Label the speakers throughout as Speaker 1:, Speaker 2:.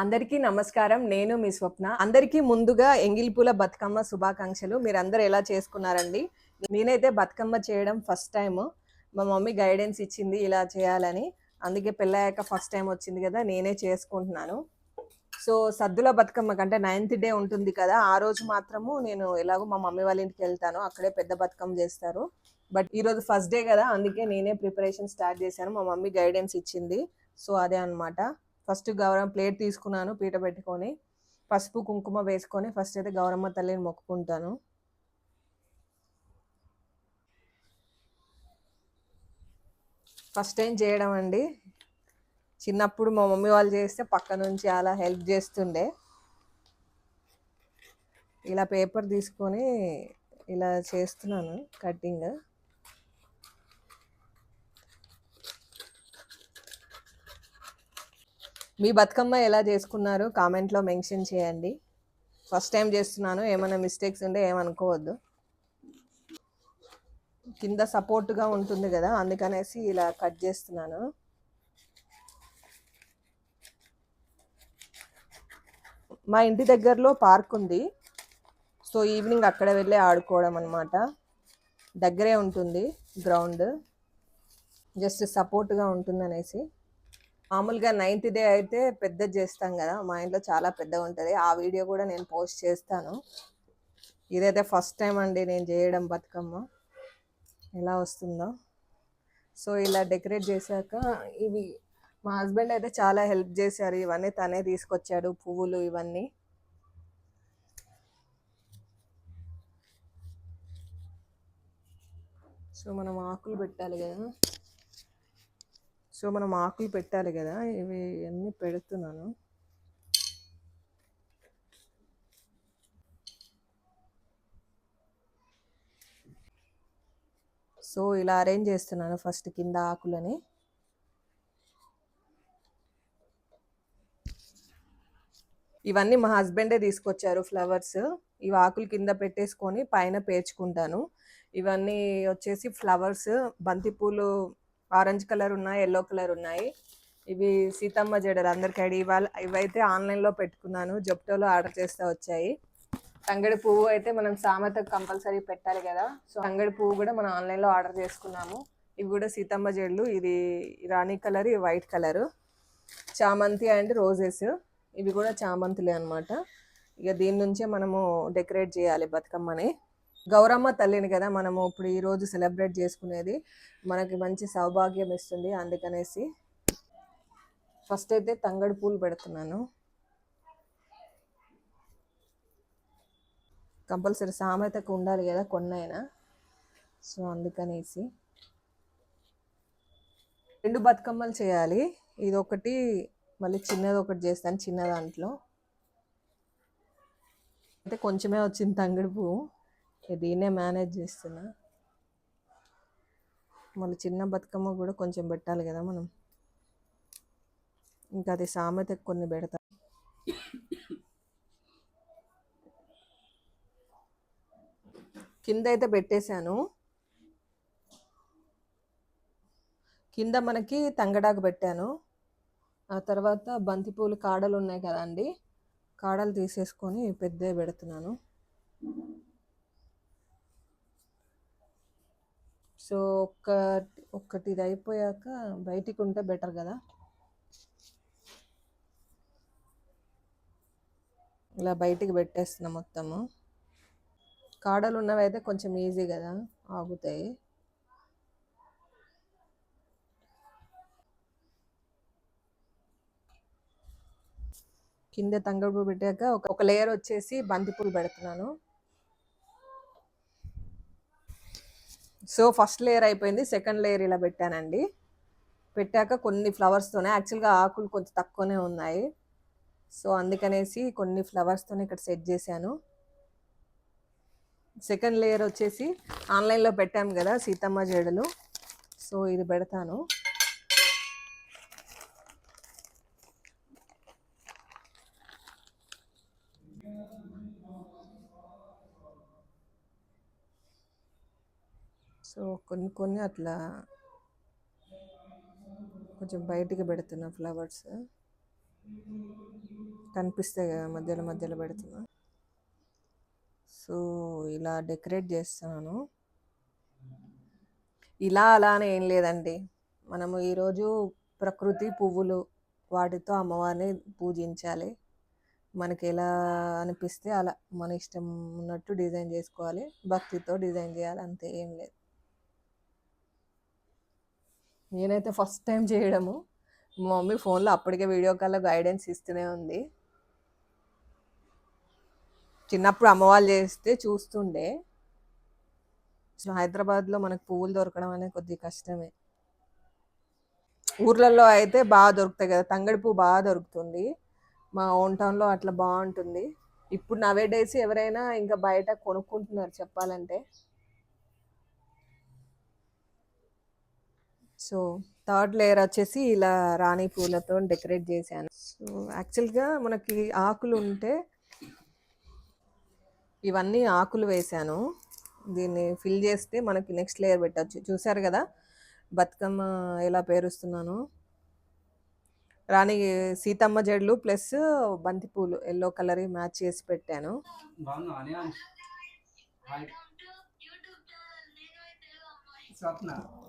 Speaker 1: అందరికీ నమస్కారం. నేను మీ స్వప్న. అందరికీ ముందుగా ఎంగిల్పూల బతుకమ్మ శుభాకాంక్షలు. మీరందరూ ఎలా చేసుకున్నారండి? నేనైతే బతుకమ్మ చేయడం ఫస్ట్ టైం మా మమ్మీ గైడెన్స్ ఇచ్చింది ఇలా చేయాలని. అందుకే పెళ్ళయ్యాక ఫస్ట్ టైం వచ్చింది కదా నేనే చేసుకుంటున్నాను. సో సద్దుల బతుకమ్మ కంటే నైన్త్ డే ఉంటుంది కదా ఆ రోజు మాత్రము నేను ఎలాగో మా మమ్మీ వాళ్ళ ఇంటికి వెళ్తాను. అక్కడే పెద్ద బతుకమ్మ చేస్తారు. బట్ ఈరోజు ఫస్ట్ డే కదా అందుకే నేనే ప్రిపరేషన్ స్టార్ట్ చేశాను. మా మమ్మీ గైడెన్స్ ఇచ్చింది. సో అదే అన్నమాట. ఫస్ట్ గౌరమ్మ ప్లేట్ తీసుకున్నాను పీట పెట్టుకొని. పసుపు కుంకుమ వేసుకొని ఫస్ట్ అయితే గౌరమ్మ తల్లిని మొక్కుకుంటాను. ఫస్ట్ టైం చేయడం అండి? చిన్నప్పుడు మా మమ్మీ వాళ్ళు చేస్తే పక్క నుంచి అలా హెల్ప్ చేస్తుండే. ఇలా పేపర్ తీసుకొని ఇలా చేస్తున్నాను కటింగ్ మీ బతుకమ్మ ఎలా చేసుకున్నారు? కామెంట్లో మెన్షన్ చేయండి. ఫస్ట్ టైం చేస్తున్నాను. ఏమైనా మిస్టేక్స్ ఉంటే ఏమనుకోవద్దు. కింద సపోర్ట్గా ఉంటుంది కదా అందుకనేసి ఇలా కట్ చేస్తున్నాను. మా ఇంటి దగ్గరలో పార్క్ ఉంది. సో ఈవినింగ్ అక్కడ వెళ్ళి ఆడుకోవడం అనమాట దగ్గరే ఉంటుంది గ్రౌండ్ జస్ట్ సపోర్ట్గా ఉంటుంది అనేసి మామూలుగా నైన్త్ డే అయితే పెద్ద చేస్తాం కదా మా ఇంట్లో చాలా పెద్దగా ఉంటుంది. ఆ వీడియో కూడా నేను పోస్ట్ చేస్తాను. ఇదైతే ఫస్ట్ టైం అండి నేను చేయడం బతుకమ్మ. ఎలా వస్తుందో. సో ఇలా డెకరేట్ చేశాక ఇవి మా హస్బెండ్ అయితే చాలా హెల్ప్ చేశారు. ఇవన్నీ తనే తీసుకొచ్చాడు పువ్వులు ఇవన్నీ. సో మనం ఆకులు పెట్టాలి కదా. సో మనం ఆకులు పెట్టాలి కదా ఇవి అన్నీ పెడుతున్నాను. సో ఇలా అరేంజ్ చేస్తున్నాను ఫస్ట్ కింద ఆకులని. ఇవన్నీ మా హస్బెండే తీసుకొచ్చారు ఫ్లవర్స్. ఇవి ఆకులు కింద పెట్టేసుకొని పైన పేర్చుకుంటాను. ఇవన్నీ వచ్చేసి ఫ్లవర్స్ బంతిపూలు ఆరెంజ్ కలర్ ఉన్నాయి ఎల్లో కలర్ ఉన్నాయి. ఇవి సీతమ్మ జడలు అందరికి అడిగి ఇవాళ ఇవైతే ఆన్లైన్లో పెట్టుకున్నాను జొప్టోలో ఆర్డర్ చేస్తే వచ్చాయి. తంగడి పువ్వు అయితే మనం సామెతకు కంపల్సరీ పెట్టాలి కదా. సో తంగడి పువ్వు కూడా మనం ఆన్లైన్లో ఆర్డర్ చేసుకున్నాము. ఇవి కూడా సీతమ్మ జడలు ఇది రాణి కలర్ ఇది వైట్ కలర్. చామంతి అండ్ రోజెస్ ఇవి కూడా చామంతులే అనమాట ఇక దీని నుంచే మనము డెకరేట్ చేయాలి బతుకమ్మని. గౌరమ్మ తల్లిని కదా మనము ఇప్పుడు ఈరోజు సెలబ్రేట్ చేసుకునేది. మనకి మంచి సౌభాగ్యం ఇస్తుంది అందుకనేసి ఫస్ట్ అయితే తంగడి పూలు పెడుతున్నాను. కంపల్సరీ సామెతకు ఉండాలి కదా కొన్నైనా. సో అందుకనేసి రెండు బతుకమ్మలు చేయాలి. ఇది ఒకటి మళ్ళీ చిన్నది ఒకటి చేస్తాను చిన్న దాంట్లో. అయితే కొంచెమే వచ్చింది తంగడి పువ్వు. దీన్నే మేనేజ్ చేస్తున్నా. మళ్ళీ చిన్న బతుకమ్మ కూడా కొంచెం పెట్టాలి కదా మనం. ఇంకా అది సామెత కొన్ని పెడతాం. కింద అయితే పెట్టేశాను. కింద మనకి తంగడాకు పెట్టాను. ఆ తర్వాత బంతిపూలు కాడలు ఉన్నాయి కదండి కాడలు తీసేసుకొని పెద్దవి పెడుతున్నాను. సో ఒక్క ఒక్కటి ఇది అయిపోయాక బయటికి ఉంటే బెటర్ కదా. ఇలా బయటికి పెట్టేస్తున్నా మొత్తము. కాడలు ఉన్నవి అయితే కొంచెం ఈజీ కదా ఆగుతాయి. కింద తంగడు పెట్టాక ఒక ఒక లేయర్ వచ్చేసి బంతిపూలు పెడుతున్నాను. సో ఫస్ట్ లేయర్ అయిపోయింది సెకండ్ లేయర్ ఇలా పెట్టానండి. పెట్టాక కొన్ని ఫ్లవర్స్తోనే యాక్చువల్గా ఆకులు కొంచెం తక్కువనే ఉన్నాయి. సో అందుకనేసి కొన్ని ఫ్లవర్స్తోనే ఇక్కడ సెట్ చేశాను. సెకండ్ లేయర్ వచ్చేసి ఆన్లైన్లో పెట్టాము కదా సీతమ్మ జడలు. సో ఇది పెడతాను సో కొన్ని అట్లా కొంచెం బయటికి పెడుతున్నా ఫ్లవర్స్. కనిపిస్తాయి కదా మధ్యలో మధ్యలో పెడుతున్నా. సో ఇలా డెకరేట్ చేస్తున్నాను. ఇలా అలా అని ఏం లేదండి. మనము ఈరోజు ప్రకృతి పువ్వులు వాటితో అమ్మవారిని పూజించాలి. మనకి ఎలా అనిపిస్తే అలా మన ఇష్టం ఉన్నట్టు డిజైన్ చేసుకోవాలి. భక్తితో డిజైన్ చేయాలి అంతే ఏం లేదు. నేనైతే ఫస్ట్ టైం చేయడము. మా మమ్మీ ఫోన్లో అప్పటికే వీడియో కాల్లో గైడెన్స్ ఇస్తూనే ఉంది. చిన్నప్పుడు అమ్మవాళ్ళు చేస్తే చూస్తుండే. హైదరాబాద్లో మనకు పువ్వులు దొరకడం అనేది కొద్దిగా కష్టమే. ఊర్లలో అయితే బాగా దొరుకుతాయి కదా. తంగడి పువ్వు బాగా దొరుకుతుంది. మా ఓన్ టౌన్లో అట్లా బాగుంటుంది. ఇప్పుడు నవే డేస్ ఎవరైనా ఇంకా బయట కొనుక్కుంటున్నారు చెప్పాలంటే. సో థర్డ్ లేయర్ వచ్చేసి ఇలా రాణి పూలతో డెకరేట్ చేశాను. సో యాక్చువల్గా మనకి ఆకులు ఉంటే ఇవన్నీ ఆకులు వేశాను. దీన్ని ఫిల్ చేస్తే మనకి నెక్స్ట్ లేయర్ పెట్టచ్చు. చూసారు కదా? బతుకమ్మ ఎలా పేరుస్తున్నాను. రాణి సీతమ్మ జడలు ప్లస్ బంతిపూలు ఎల్లో కలర్ మ్యాచ్ చేసి పెట్టాను.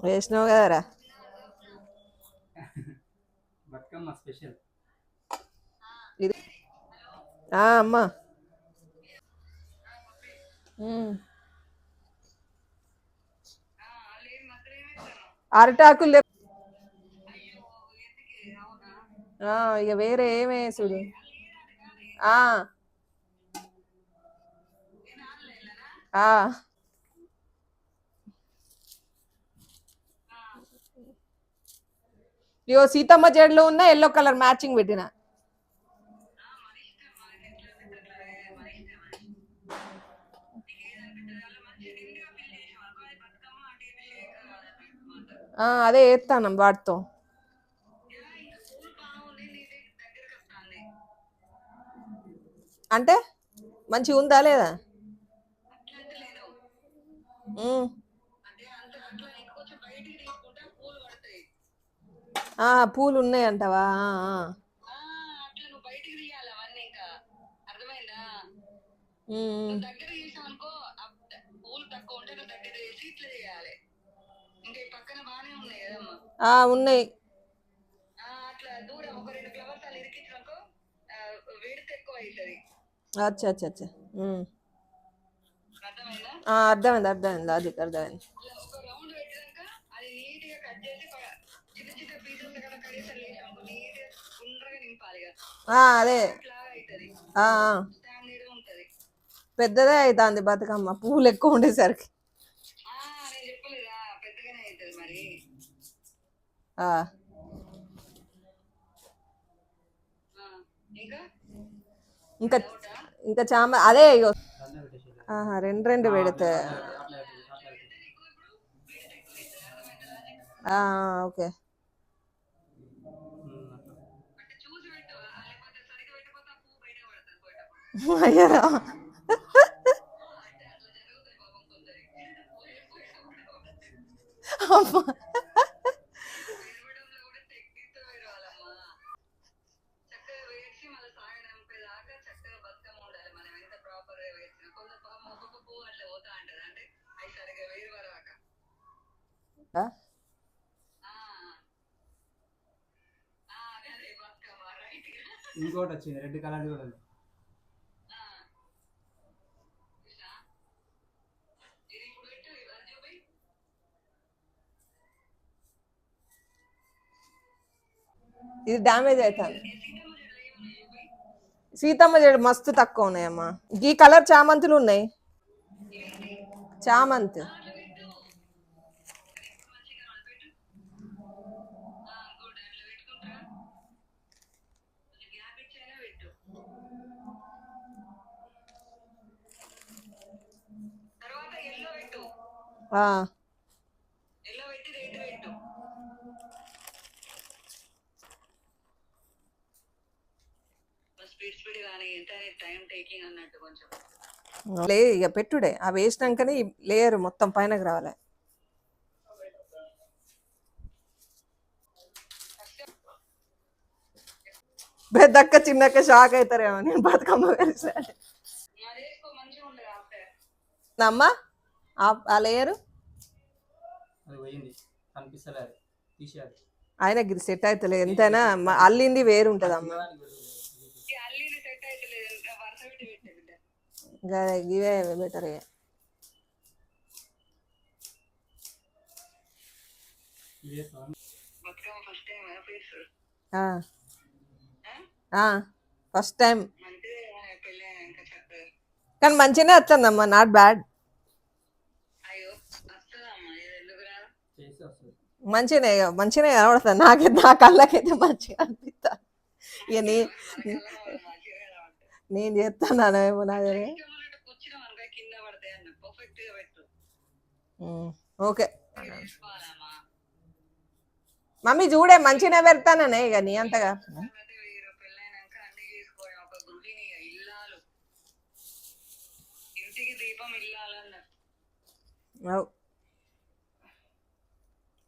Speaker 1: వేసినావు కదరా?
Speaker 2: బతుకమ్మ స్పెషల్.
Speaker 1: ఇది. అమ్మా. అరటాకులు ఇక వేరే ఏమే చూడు ఆ. ఇగో సీతమ్మ జడలు ఉన్న ఎల్లో కలర్ మ్యాచింగ్ పెట్టిన. అదే వేస్తాను వాటితో అంటే మంచిగా ఉందా లేదా.
Speaker 3: దగ్గర పూలు తక్కువ ఉంటే నువ్వు దగ్గర చేసి ఇట్లా చేయాలి. ఇంకా ఈ పక్కన బాగానే ఉన్నాయి కదమ్మా.
Speaker 1: ఆ, ఉన్నాయి.
Speaker 3: ఆ, అట్లా దూరం ఒక రెండు ఫ్లవర్స్ అలా ఇరికించినాకో వేడితే ఎక్కువ అవుతుంది
Speaker 1: అచ్చా అచ్చా అచ్చా.
Speaker 3: అర్థమైందా
Speaker 1: అర్థమైంది. అర్థమైంది. అది అర్థమైంది
Speaker 3: అలా ఒక రౌండ్ పెట్టినాక అది నీట్గా కట్ చేసి ప- చిన్న చిన్న పీసెస్ కదా కడిగేసారి వేసామనుకో నీట్గా గుండ్రగా నింపాలి ఇక.
Speaker 1: ఆ, అదే. పెద్దదే అవుతుంది బతుకమ్మ. పువ్వులు ఎక్కువ ఉండేసరికి.
Speaker 3: ఇంకా?
Speaker 1: ఇంకా చామ అదే రెండు రెండు పెడితే. ఓకే.
Speaker 3: బతుకమ్మ రైట్
Speaker 2: ఇంకోటి వచ్చింది రెడ్ కలర్ కూడా ఉంది
Speaker 3: కృష్ణ ఇది ఇప్పుడు పెట్టు అది చూపి
Speaker 1: ఇది డ్యామేజ్ అవుతుంది. సీతమ్మ జడ మస్తు తక్కువ ఉన్నాయమ్మా. ఈ కలర్ చామంతులు ఉన్నాయి. చామంతి.
Speaker 3: ఆ అట్లా పెట్టుకుంటా కొంచెం గ్యాప్ ఇచ్చైనా పెట్టు తర్వాత ఎల్లో పెట్టు
Speaker 1: ఆ,
Speaker 3: ఎల్లో పెట్టి రేట్ పెట్టు స్పీడ్ స్పీడ్ కానీ ఎంత టైం టేకింగ్ అన్నట్టు కొంచెం.
Speaker 1: లే ఇక పెట్టుడే. ఆ వేసినాకనే లేయర్ మొత్తం పైనకి రావాలి. పెద్దక్క చిన్నక్క షాక్ అవుతారేమో నేను బతుకమ్మ అమ్మ ఆ లేయరు ఆయనకి ఇది సెట్ అవుతలేదు ఎంతైనా అల్లింది వేరు ఉంటుంది అమ్మ
Speaker 2: చిన్నదానికి పెడుతుంది.
Speaker 3: ఈ అల్లీది సెట్ అవుతలేదు ఇంకా వరుస పెట్టి పెట్టే బిడ్డ
Speaker 1: ఇంకా ఇవే బెటర్?
Speaker 3: బతుకమ్మ ఫస్ట్ టైం ఇంకా
Speaker 1: కానీ మంచిగానే వస్తుందమ్మా నాట్ బ్యాడ్ మంచిగానే మంచిగానే కనబడుతుంది. నాకైతే నా కళ్ళకైతే మంచిగా అనిపిస్తా. ఇక నీ నేను చేస్తానేమో నాదే
Speaker 3: కూర్చున్నాం అనుకో కింద పడతాయి అన్న పర్ఫెక్ట్గా పెట్టు
Speaker 1: ఓకే. మమ్మీ చూడే మంచిగానే పెడతాననే ఇక నీ అంతగా.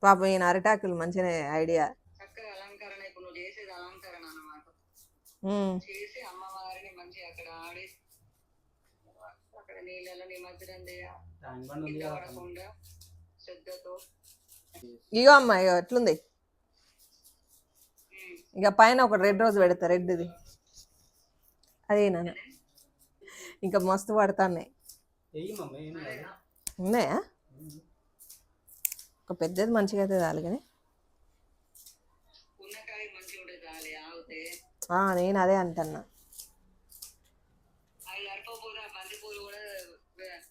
Speaker 1: పాపం ఈయన అరిటాకులు మంచిగానే ఐడియా.
Speaker 3: చక్కగా అలంకరణ ఇప్పుడు నువ్వు చేసేది అలంకరణ అన్నమాట
Speaker 1: ఉమ్.
Speaker 3: చేసి అమ్మవారిని మంచిగా అక్కడ ఆడి అక్కడ నీళ్ళలో నిమజ్జనం చేయాలి.
Speaker 1: ఇగో అమ్మ ఇగో ఎట్లుంది. ఇక పైన ఒక రెడ్ రోజు పెడతా రెడ్ది. అదే నాన్న. ఇంకా మస్తు పడతాన్నాయి. ఉన్నాయా? ఒక పెద్దది మంచిగా అయితే చాలు కానీ. నేను అదే అంటున్నా
Speaker 3: అవి సరిపోతే బంతి పూలు కూడా వి-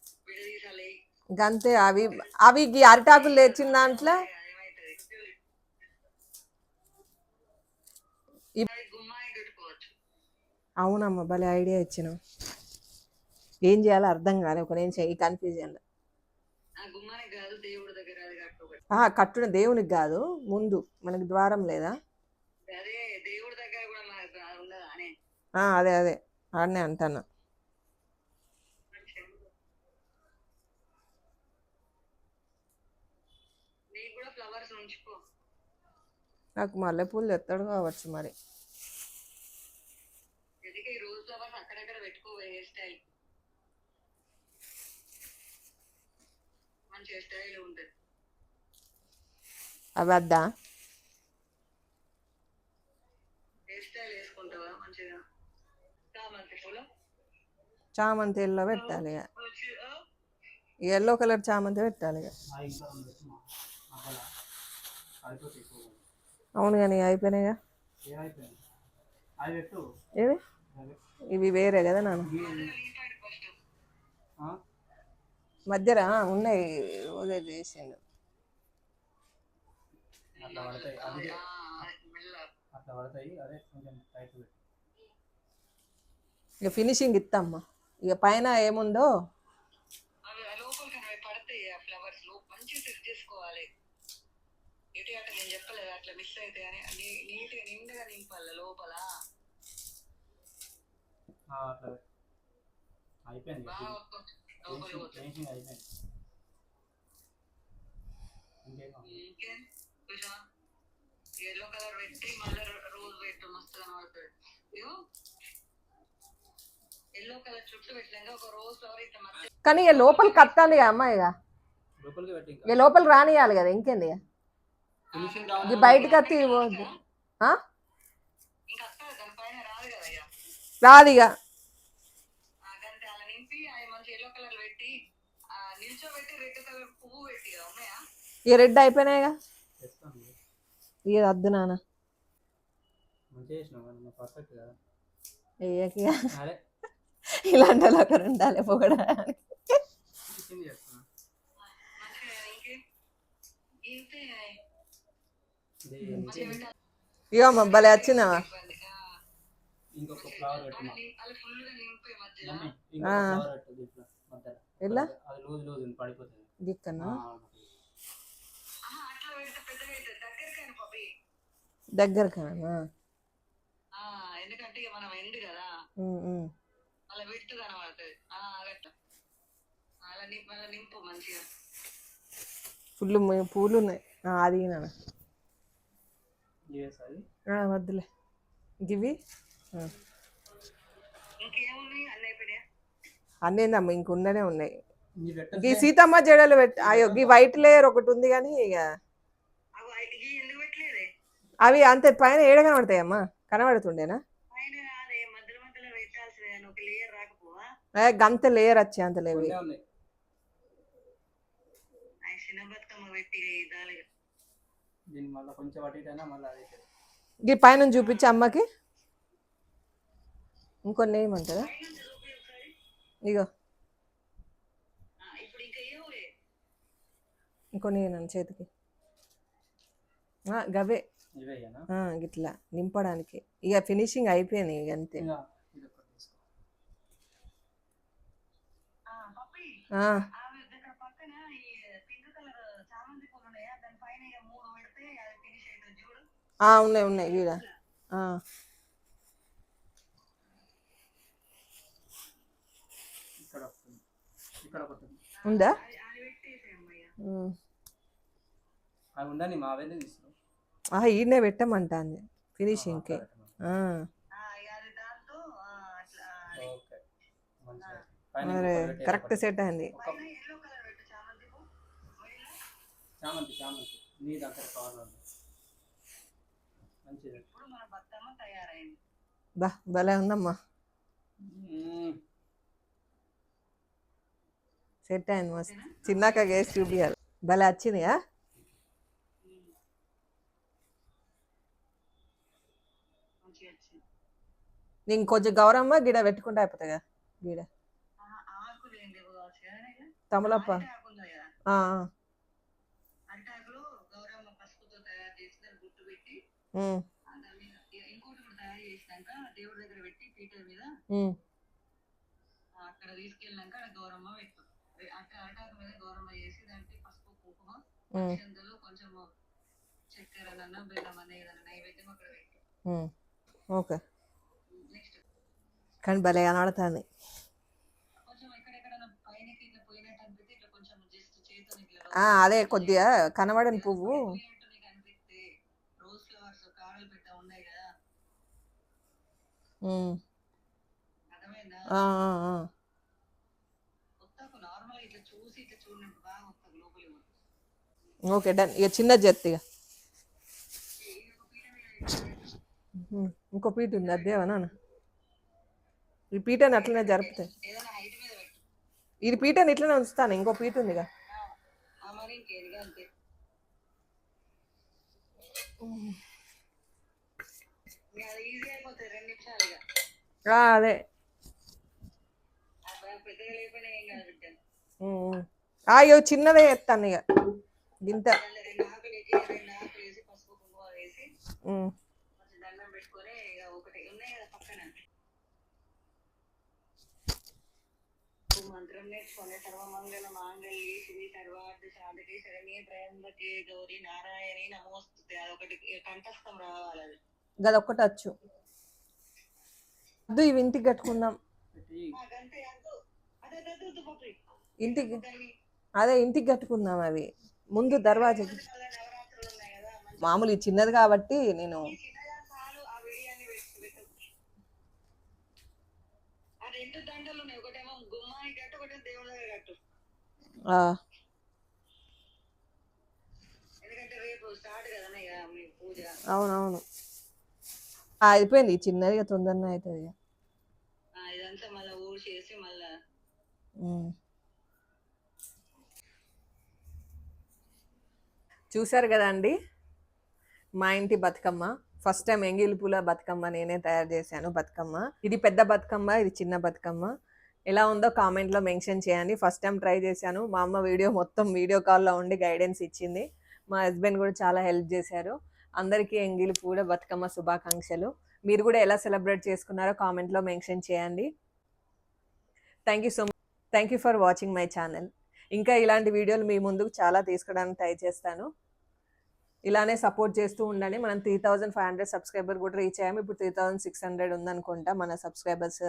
Speaker 1: ఇంకంతే అవి అవి ఈ అరిటాకులు తెచ్చిన దాంట్లో అవునమ్మ భలే ఐడియా ఇచ్చినావు. ఏం చేయాలో అర్థం కాలే ఒక నేను కన్ఫ్యూజన్లో
Speaker 3: కాదు కట్టుకోవచ్చు
Speaker 1: ఆ కట్టున దేవునికి కాదు ముందు మనకి ద్వారం లేదా?
Speaker 3: అదే అదే
Speaker 1: ఆడనే అంటాను
Speaker 3: నీకు కూడా ఫ్లవర్స్ ఉంచుకో
Speaker 1: నాకు మల్లెపూలు తెస్తాడు కావచ్చు మరి.
Speaker 3: ఎందుకే ఈ రోజ్ ఫ్లవర్స్ అక్కడక్కడ పెట్టుకో హెయిర్ స్టైల్ మంచి హెయిర్ స్టైల్ ఉంటుంది.
Speaker 1: అవి వద్దా?
Speaker 3: హెయిర్ స్టైల్ వేసుకుంటావా మంచిగా? చామంతి
Speaker 1: ఎల్లో పెట్టాలి ఎల్లో కలర్ చామంతి పెట్టాలి అవును కానీ అయిపోయినాయిగా. ఏది ఇవి వేరే కదా నాన్న.
Speaker 2: ఆ,
Speaker 1: ఉన్నాయి. ఉదయం చేసిండు
Speaker 2: అట్లా పడతాయి. అది
Speaker 3: మెల్ల
Speaker 2: అట్లా పడతాయి. అదే కొంచెం టైట్ పెట్టు
Speaker 1: ఇక ఫినిషింగ్ ఇస్తామ్మా ఇక పైన ఏముందో
Speaker 3: అవి ఆ లోపలికి అవి పడతాయి ఆ ఫ్లవర్స్లో మంచిగా సెట్ చేసుకోవాలి ఇటు అట్లా నేను చెప్పలేదు అట్లా మిస్ అయితే అని నీ- నీట్గా నిండుగా నింపాలి లోపల.
Speaker 2: అయిపోయింది. అయిపోయింది. ఇంకేం
Speaker 3: ఎల్లో కలర్ పెట్టి మళ్ళీ రోజ్ పెట్టు మస్తు కనబడుతుంది ఇగో ఎల్లో కలర్ చుట్టూ పెట్టినాక ఒక రోజ్ ఫ్లవర్ ఇట్లా మధ్య
Speaker 1: కానీ ఇక లోపలికి కత్తాలి ఇక. అమ్మ ఇక
Speaker 2: లోపలికి
Speaker 1: లోపల రానియాలి కదా ఇంకేంది
Speaker 2: కావాలి
Speaker 1: బయటకు కత్తి ఇవ్వద్దు.
Speaker 3: రాదు ఇక? నిల్చోబెట్టి రెడ్
Speaker 1: అయిపోయినాయిగా ఇక వద్దు నాన్న. ఇలాంటి వాళ్ళు ఒకరు ఉండాలి పొగడానికి.
Speaker 3: ఇంతే
Speaker 2: ఇది
Speaker 1: ఇక అమ్మ భలే
Speaker 2: ఇంకొక ఫ్లవర్
Speaker 1: ఎలా
Speaker 2: అది లూజ్ లూజ్ పడిపోతుంది.
Speaker 3: ఎందుకంటే ఇక మనం ఎండు కదా. అలా నింపు మంచిగా.
Speaker 1: ఫుల్ పూలు ఉన్నాయి. ఆ, అది నాన్న వద్దులే. గివి అన్నేందమ్మా ఇంకున్ననే ఉన్నాయి.
Speaker 2: పెట్టొచ్చే?
Speaker 1: సీతమ్మ జడలు పెట్టి అయ్యో ఈ వైట్ లేయర్ ఒకటి ఉంది కానీ ఇక
Speaker 3: అవి ఇవి ఎందుకు పెట్టలేదే?
Speaker 1: అవి అంత పైన ఏడ కనబడతాయమ్మా? కనబడుతుండేనా?
Speaker 3: పైన కాదే మధ్యలో మధ్యలో పెట్టాల్సిందే కానీ ఒక లేయర్ రాకపోవా?
Speaker 1: ఏ, గంత లేయర్ వచ్చే అంత లేవు.
Speaker 2: మళ్ళీ కొంచెం అటు మళ్ళీ అదే.
Speaker 1: ఈ పైన చూపించి అమ్మకి. ఇంకొన్ని
Speaker 3: ఒకసారి
Speaker 1: ఇగో. ఇంకొన్ని చేతికి. ఆ, గవే గిట్లా నింపడానికి. ఇక ఫినిషింగ్ అయిపోయింది ఇక అంతే. ఆ,
Speaker 2: మా అవన్నీ తీసుకురా.
Speaker 1: ఆ, ఈడనే పెట్టమంటాంది. ఫినిషింగ్కి అరే కరెక్ట్. సెట్ అయింది.
Speaker 3: చామంతి
Speaker 2: చామంతి. చామంతి నీ దగ్గర కావాలి మంచిది.
Speaker 3: ఇప్పుడు మన బతుకమ్మ తయారైంది.
Speaker 1: బా భలే ఉందమ్మా.
Speaker 2: మ్మ్.
Speaker 1: సెట్ అయింది మస్తు. చిన్నాక వేసి చూపించాలి భలే వచ్చినాయా నేను కొంచెం గౌరమ్మ గిడ పెట్టుకుంటే అయిపోతాయి కదా గిడ? తమలప్ప
Speaker 3: అరిటాకు ఉంది కదా
Speaker 1: ఆ,
Speaker 3: అరిటాకులో గౌరమ్మ పసుపుతో తయారు చేసి దాన్ని గుట్టు పెట్టి
Speaker 1: ఆ, ఉమ్,
Speaker 3: ఆ దాని మీద ఇంకోటి కూడా తయారు చేసినాక దేవుడి దగ్గర పెట్టి పీటర్ మీద అక్కడ తీసుకెళ్ళినాక అక్కడ గౌరమ్మ పెట్టు మీద గౌరమ్మ చేసి దానికి పసుపు కుంకుమ కొంచెం చక్కెర అన్న బెల్లం అన్న ఏదన్నా నైవేద్యం అక్కడ పెట్టు
Speaker 1: ఓకే.
Speaker 3: నెక్స్ట్
Speaker 1: కానీ భలే కనబడుతుంది.
Speaker 3: కొంచెం ఎక్కడెక్కడ పోయినట్టు అనిపిస్తే ఇట్లా కొంచెం జస్ట్ చేతితో ఇట్లా
Speaker 1: అదే కొద్దిగా కనబడని పువ్వు
Speaker 3: పోయినట్టు నీకు అనిపిస్తే రోజ్ ఫ్లవర్స్ కాడలు పెట్ట ఉన్నాయి కదా
Speaker 1: ఉమ్,
Speaker 3: అర్థమైందా
Speaker 1: ఆ, ఆ, ఆ.
Speaker 3: కొత్తకు నార్మల్ ఇట్లా చూసి ఇట్లా చూడనట్టు బాగా వస్తుంది లోపలికి పోతుంది.
Speaker 1: Okay done. ఇక చిన్న. ఉమ్, ఇంకో. పీట ఉంది అదేవా నాన్న? ఈ పీటని అట్లనే జరుపుతాయి. ఇది పీటని ఇట్లనే ఉంచుతాను ఇంకో పీట ఉందిగా
Speaker 3: ఆ, ఇక ఒకటి ఉన్నాయి కదా పక్కన ఓ మంత్రం నేర్చుకొని సర్వమంగళ మాంగళ్యే శివి సర్వార్థ సాధకి శరణ్యే త్రయంబకే గౌరి నారాయణి నమోస్తుతే అదొకటి కంఠస్థం రావాలి
Speaker 1: గదొక్కటి వచ్చు వద్దు ఇవి ఇంటికి కట్టుకుందాం. ఇంటికి అదే ఇంటికి కట్టుకుందాం అవి. ముందు
Speaker 3: దర్వాజకి
Speaker 1: మామూలు చిన్నది కాబట్టి నేను అవునవును. అయిపోయింది. చిన్నది తొందరనే అవుతుంది. ఇక
Speaker 3: ఇదంతా మళ్ళీ ఊడ్చేసి మళ్ళా
Speaker 1: చూశారు చూశారు అండి? మా ఇంటి బతుకమ్మ. ఫస్ట్ టైం ఎంగిలి పూల బతుకమ్మ నేనే తయారు చేశాను బతుకమ్మ. ఇది పెద్ద బతుకమ్మ ఇది చిన్న బతుకమ్మ. ఎలా ఉందో కామెంట్లో మెన్షన్ చేయండి. ఫస్ట్ టైం ట్రై చేశాను. మా అమ్మ వీడియో మొత్తం వీడియో కాల్లో ఉండి గైడెన్స్ ఇచ్చింది. మా హస్బెండ్ కూడా చాలా హెల్ప్ చేశారు. అందరికీ ఎంగిలి పూల బతుకమ్మ శుభాకాంక్షలు. మీరు కూడా ఎలా సెలబ్రేట్ చేసుకున్నారో కామెంట్లో మెన్షన్ చేయండి. Thank you so much thank you for watching my channel ఇంకా ఇలాంటి వీడియోలు మీ ముందుకు చాలా తీసుకోవడానికి ట్రై చేస్తాను. ఇలానే సపోర్ట్ చేస్తూ ఉండండి. మనం three thousand five hundred subscriber కూడా రీచ్ అయ్యాము. ఇప్పుడు త్రీ థౌజండ్ సిక్స్ హండ్రెడ్ ఉందనుకుంటా మన సబ్స్క్రైబర్స్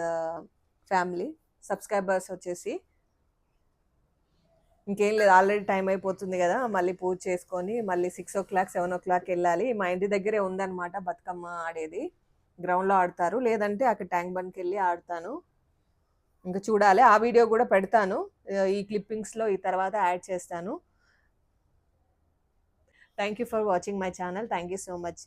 Speaker 1: ఫ్యామిలీ సబ్స్క్రైబర్స్ వచ్చేసి ఇంకేం లేదు ఆల్రెడీ టైం అయిపోతుంది కదా. మళ్ళీ పూజ చేసుకొని మళ్ళీ six o'clock seven o'clock వెళ్ళాలి. మా ఇంటి దగ్గరే ఉందన్నమాట బతుకమ్మ ఆడేది. గ్రౌండ్లో ఆడతారు. లేదంటే అక్కడ ట్యాంక్ బండ్కి వెళ్ళి ఆడతాను. ఇంకా చూడాలి. ఆ వీడియో కూడా పెడతాను. ఈ క్లిప్పింగ్స్లో ఈ తర్వాత యాడ్ చేస్తాను. Thank you for watching my channel. Thank you so much.